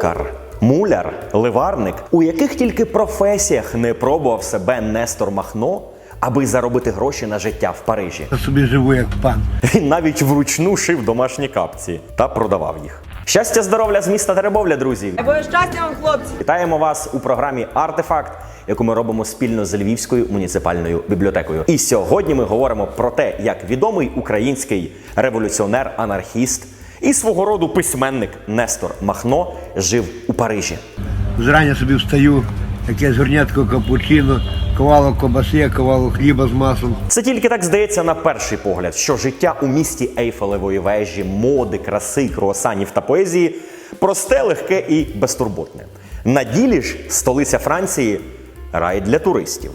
токар, муляр, ливарник, у яких тільки професіях не пробував себе Нестор Махно, аби заробити гроші на життя в Парижі. Я собі живу як пан. Він навіть вручну шив домашні капці та продавав їх. Щастя, здоров'я з міста Теребовля, друзі! Бо щастя вам, хлопці! Вітаємо вас у програмі Артефакт, яку ми робимо спільно з Львівською муніципальною бібліотекою. І сьогодні ми говоримо про те, як відомий український революціонер, анархіст і свого роду письменник Нестор Махно жив у Парижі. Зрання собі встаю, якесь горнятко капучино, ковало кобаси, ковало хліба з маслом. Це тільки так здається на перший погляд, що життя у місті Ейфелевої вежі, моди, краси, круасанів та поезії просте, легке і безтурботне. На ділі ж столиця Франції рай для туристів,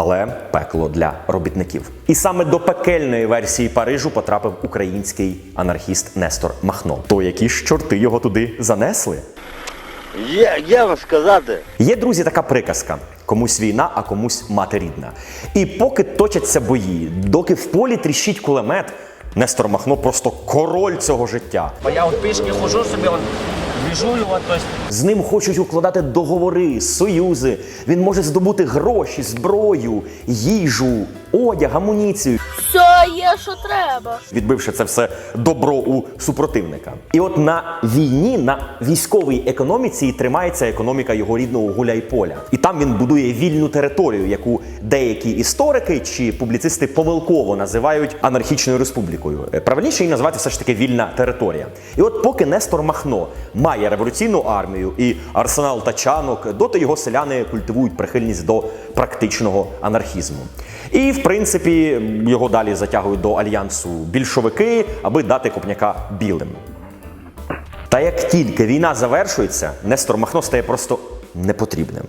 але пекло для робітників. І саме до пекельної версії Парижу потрапив український анархіст Нестор Махно. То які ж чорти його туди занесли? Є, є вам сказати. Є, друзі, така приказка: комусь війна, а комусь мати рідна. І поки точаться бої, доки в полі тріщить кулемет, Нестор Махно просто король цього життя. Бо я от пішки хожу собі, он, тобто, З ним хочуть укладати договори, союзи. Він може здобути гроші, зброю, їжу, одяг, амуніцію, Все є, що треба. відбивши це все добро у супротивника. І от на війні, на військовій економіці і тримається економіка його рідного Гуляйполя. І там він будує вільну територію, яку деякі історики чи публіцисти помилково називають анархічною республікою. Е, Правильніше її назвати все ж таки вільна територія. І от поки Нестор Махно має революційну армію і арсенал тачанок, доти його селяни культивують прихильність до практичного анархізму. І, в принципі, його далі затягують до альянсу більшовики, аби дати копняка білим. Та як тільки війна завершується, Нестор Махно стає просто непотрібним.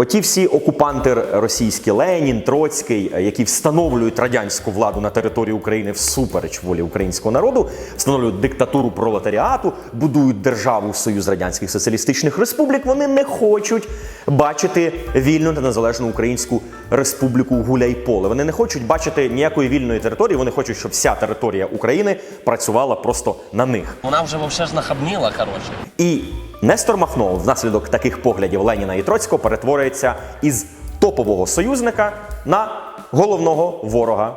Оті всі окупанти російські Ленін, Троцький, е, які встановлюють радянську владу на території України всупереч волі українського народу, встановлюють диктатуру пролетаріату, будують державу Союз Радянських Соціалістичних Республік. Вони не хочуть бачити вільну та незалежну українську республіку Гуляйполе. Вони не хочуть бачити ніякої вільної території. Вони хочуть, щоб вся територія України працювала просто на них. вона вже вовсе ж нахабніла, коротше. І Нестор Махно внаслідок таких поглядів Леніна і Троцького перетворюється із топового союзника на головного ворога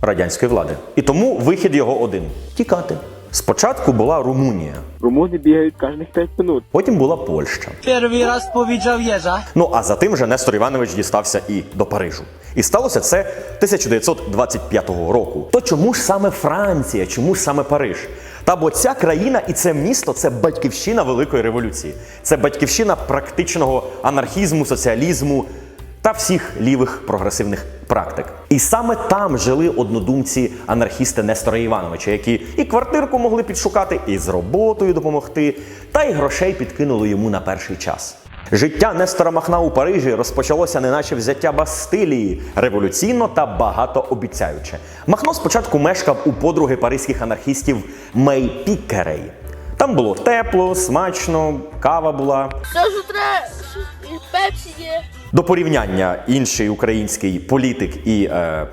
радянської влади. І тому вихід його один тікати. Спочатку була Румунія, Румуни бігають кожних 5 минут. потім була Польща. Перший раз повіджав єжа. Ну а за тим же Нестор Іванович дістався і до Парижу. І сталося це 1925 року. То чому ж саме Франція? Чому ж саме Париж? Та бо ця країна і це місто це батьківщина великої революції. Це батьківщина практичного анархізму, соціалізму та всіх лівих прогресивних практик. І саме там жили однодумці анархісти Нестора Івановича, які і квартирку могли підшукати, і з роботою допомогти, та й грошей підкинули йому на перший час. Життя Нестора Махна у Парижі розпочалося неначе взяття Бастилії революційно та багатообіцяюче. Махно спочатку мешкав у подруги паризьких анархістів Мей Пікерей. Там було тепло, смачно, кава була. Все, що пепсі є. До порівняння інший український політик і е,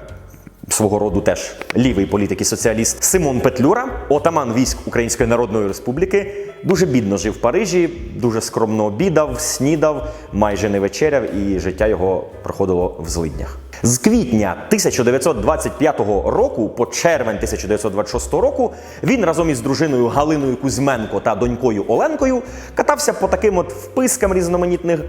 свого роду теж лівий політик і соціаліст Симон Петлюра, отаман військ Української Народної Республіки, дуже бідно жив в Парижі, дуже скромно обідав, снідав, майже не вечеряв, і життя його проходило в злиднях. З квітня 1925 року по червень 1926 року він разом із дружиною Галиною Кузьменко та донькою Оленкою катався по таким от впискам різноманітних,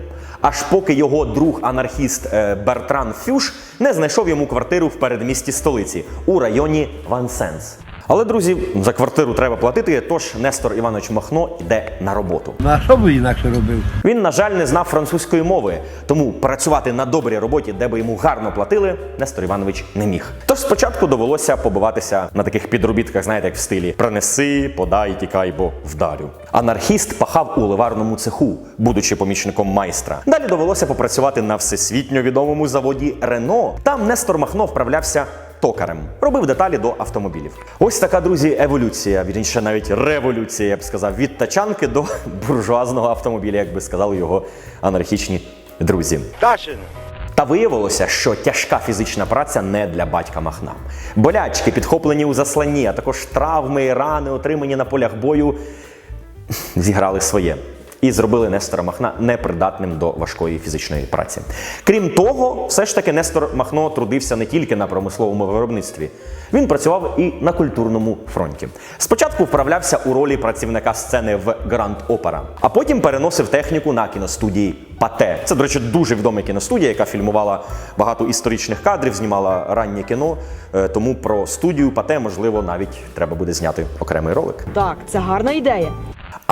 аж поки його друг анархіст е, Бертран Фюш не знайшов йому квартиру в передмісті столиці у районі Вансенс. Але друзі, за квартиру треба платити, тож Нестор Іванович Махно йде на роботу. Ну а що би інакше робив? Він, на жаль, не знав французької мови, тому працювати на добрій роботі, де би йому гарно платили, Нестор Іванович не міг. Тож спочатку довелося побиватися на таких підробітках, знаєте, як в стилі принеси, подай, тікай, бо вдарю. Анархіст пахав у ливарному цеху, будучи помічником майстра. Далі довелося попрацювати на всесвітньо відомому заводі Рено. Там Нестор Махно вправлявся токарем. Робив деталі до автомобілів. Ось така, друзі, еволюція, вірніше навіть революція, я б сказав, від тачанки до буржуазного автомобіля, як би сказали його анархічні друзі. Ташин. Та виявилося, що тяжка фізична праця не для батька Махна. Болячки, підхоплені у засланні, а також травми і рани, отримані на полях бою, зіграли своє. І зробили Нестора Махна непридатним до важкої фізичної праці. Крім того, все ж таки Нестор Махно трудився не тільки на промисловому виробництві, він працював і на культурному фронті. Спочатку вправлявся у ролі працівника сцени в Гранд Опера, а потім переносив техніку на кіностудії Пате. Це, до речі, дуже відома кіностудія, яка фільмувала багато історичних кадрів, знімала раннє кіно. Е, Тому про студію Пате, можливо, навіть треба буде зняти окремий ролик. Так, це гарна ідея.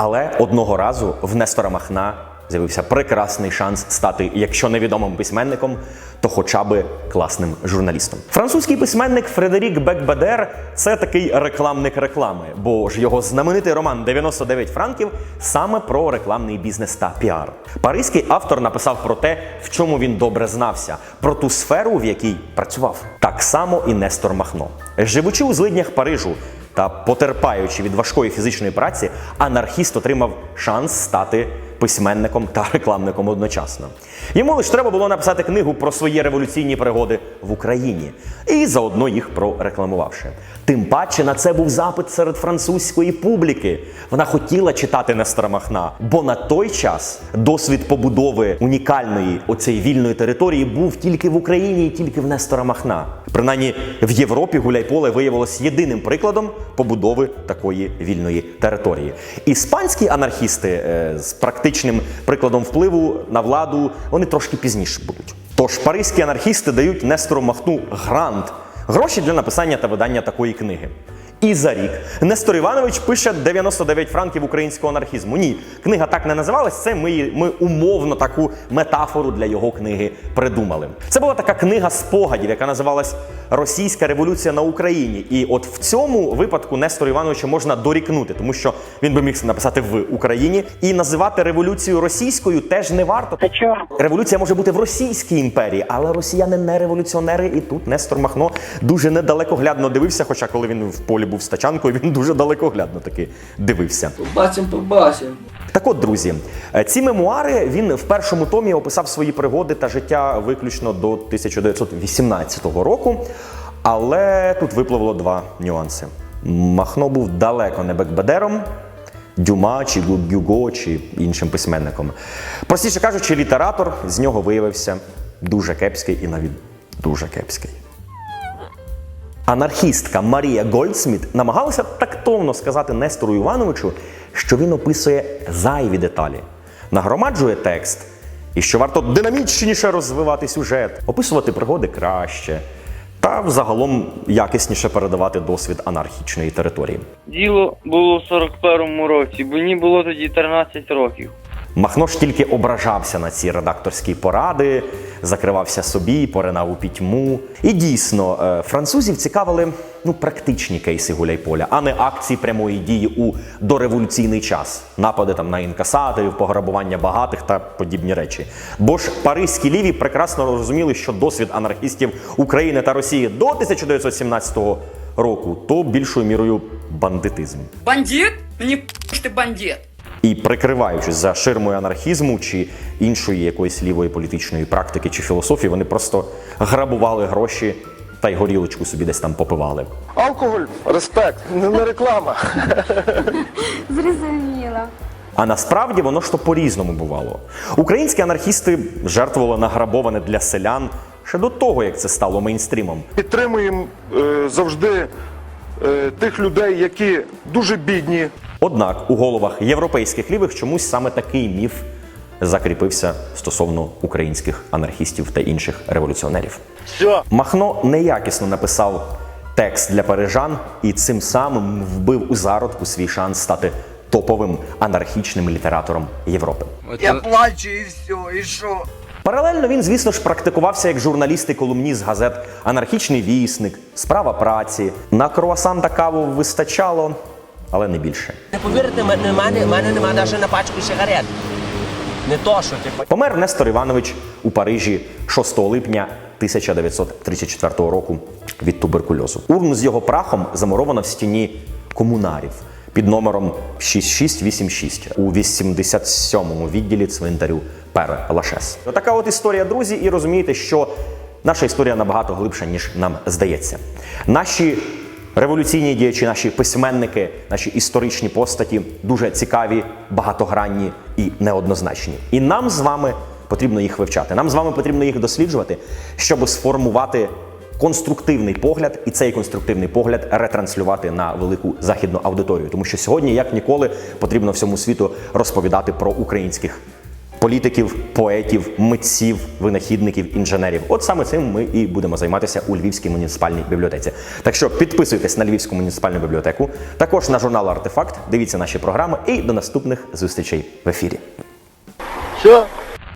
Але одного разу в Нестора Махна з'явився прекрасний шанс стати, якщо не відомим письменником, то хоча би класним журналістом. Французький письменник Фредерік Бекбедер це такий рекламник реклами, бо ж його знаменитий роман «99 франків саме про рекламний бізнес та піар. Паризький автор написав про те, в чому він добре знався, про ту сферу, в якій працював. Так само і Нестор Махно. Живучи у злиднях Парижу, та потерпаючи від важкої фізичної праці, анархіст отримав шанс стати письменником та рекламником одночасно. Йому лише треба було написати книгу про свої революційні пригоди в Україні і заодно їх прорекламувавши. Тим паче на це був запит серед французької публіки. Вона хотіла читати Нестора Махна, бо на той час досвід побудови унікальної оцеї вільної території був тільки в Україні і тільки в Нестора Махна. Принаймні в Європі Гуляйполе виявилось єдиним прикладом побудови такої вільної території. Іспанські анархісти е, з практичним прикладом впливу на владу вони трошки пізніше будуть. Тож паризькі анархісти дають Нестору Махну грант гроші для написання та видання такої книги. І за рік Нестор Іванович пише 99 франків українського анархізму. Ні, книга так не називалась. Це ми, ми умовно таку метафору для його книги придумали. Це була така книга спогадів, яка називалась Російська революція на Україні. І от в цьому випадку Нестору Івановичу можна дорікнути, тому що він би міг написати в Україні і називати революцію російською теж не варто. Революція може бути в Російській імперії, але росіяни не революціонери, і тут Нестор Махно дуже недалекоглядно дивився. Хоча коли він в полі був з тачанкою, він дуже далекоглядно таки дивився. Побачимо, побачимо. Так от, друзі, е, ці мемуари він в першому томі описав свої пригоди та життя виключно до 1918 року. Але тут випливло два нюанси. Махно був далеко не Бекбедером, Дюма чи Гюго чи іншим письменником. Простіше кажучи, літератор з нього виявився дуже кепський і навіть дуже кепський. Анархістка Марія Гольдсміт намагалася тактовно сказати Нестору Івановичу, що він описує зайві деталі, нагромаджує текст, і що варто динамічніше розвивати сюжет, описувати пригоди краще, та взагалом якісніше передавати досвід анархічної території. Діло було в 41-му році, мені було тоді 13 років. Махно ж тільки ображався на ці редакторські поради, закривався собі, поринав у пітьму. І дійсно, е, французів цікавили ну, практичні кейси Гуляйполя, а не акції прямої дії у дореволюційний час, напади там на інкасаторів, пограбування багатих та подібні речі. Бо ж паризькі ліві прекрасно розуміли, що досвід анархістів України та Росії до 1917 року то більшою мірою бандитизм. Бандит? Мені що ти бандит. І прикриваючись за ширмою анархізму чи іншої якоїсь лівої політичної практики чи філософії, вони просто грабували гроші та й горілочку собі десь там попивали. Алкоголь, респект, не, не реклама. Зрозуміла. А насправді воно ж то по-різному бувало. Українські анархісти жертвували награбоване для селян ще до того, як це стало мейнстрімом. Підтримуємо е, завжди е, тих людей, які дуже бідні. Однак у головах європейських лівих чомусь саме такий міф закріпився стосовно українських анархістів та інших революціонерів. Все. Махно неякісно написав текст для парижан і цим самим вбив у зародку свій шанс стати топовим анархічним літератором Європи. Я плачу і все, і що? Паралельно він, звісно ж, практикувався як журналіст і колумніст газет Анархічний вісник, Справа праці. На круасан та каву вистачало, але не більше. Не повірите, мене, мене, мене немає навіть на пачку сигарет. Не то, що ти Помер Нестор Іванович у Парижі 6 липня 1934 року від туберкульозу. Урну з його прахом замуровано в стіні комунарів. Під під номером 6686 у 87-му відділі цвинтарю Пере Лашес. Отака от історія, друзі, і розумієте, що наша історія набагато глибша, ніж нам здається. Наші революційні діячі, наші письменники, наші історичні постаті дуже цікаві, багатогранні і неоднозначні. І нам з вами потрібно їх вивчати. Нам з вами потрібно їх досліджувати, щоб сформувати конструктивний погляд, і цей конструктивний погляд ретранслювати на велику західну аудиторію. Тому що сьогодні, як ніколи, потрібно всьому світу розповідати про українських політиків, поетів, митців, винахідників, інженерів. От саме цим ми і будемо займатися у Львівській муніципальній бібліотеці. Так що підписуйтесь на Львівську муніципальну бібліотеку, також на журнал Артефакт, дивіться наші програми і до наступних зустрічей в ефірі. Все,